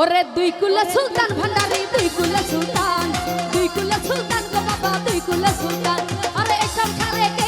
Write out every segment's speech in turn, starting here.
ওরে দুই কুলে সুলতান ভান্ডারি, দুই কুলে সুলতান। দুই কুলে সুলতান গো বাবা, দুই কুলে সুলতান। আরে এখন খারে কে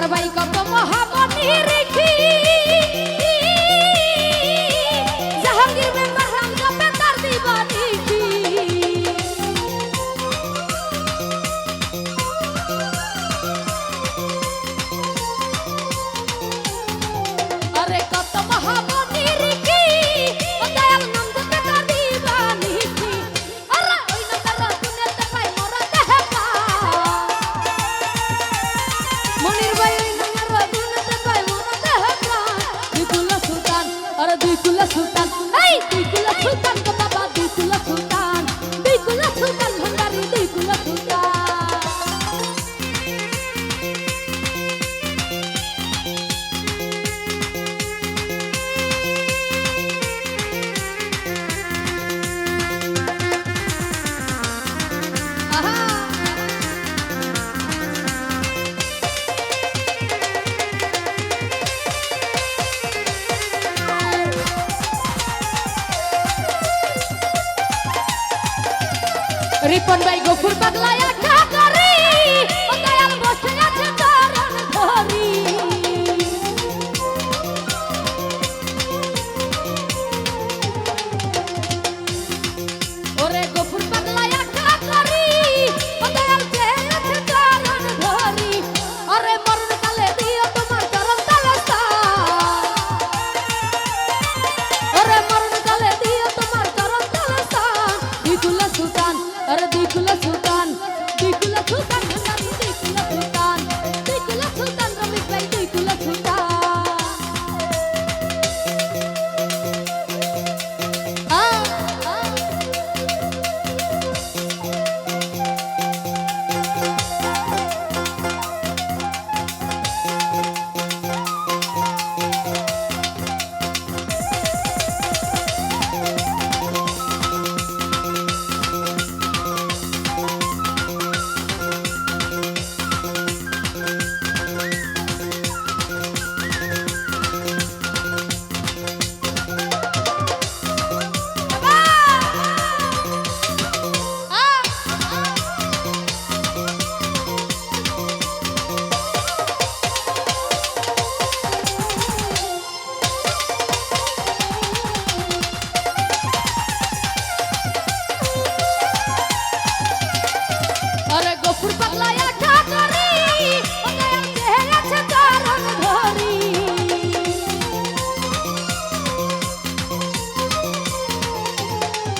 তার বাই কত মহাবনী রেখি। রিপন ভাই গফুর পাগলায় আঠা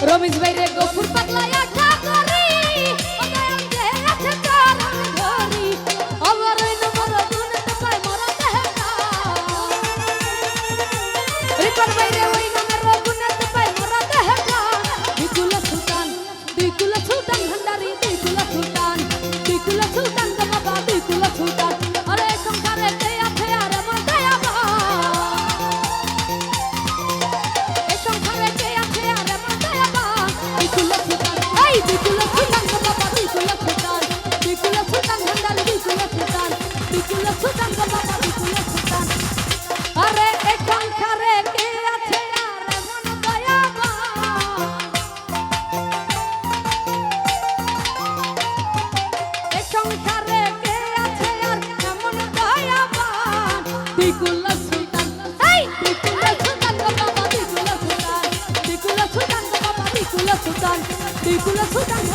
রমেশ ভাই রে গফুর পাগলায়।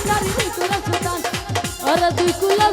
নারী তোরা ছোটান ওরা দুই কুলা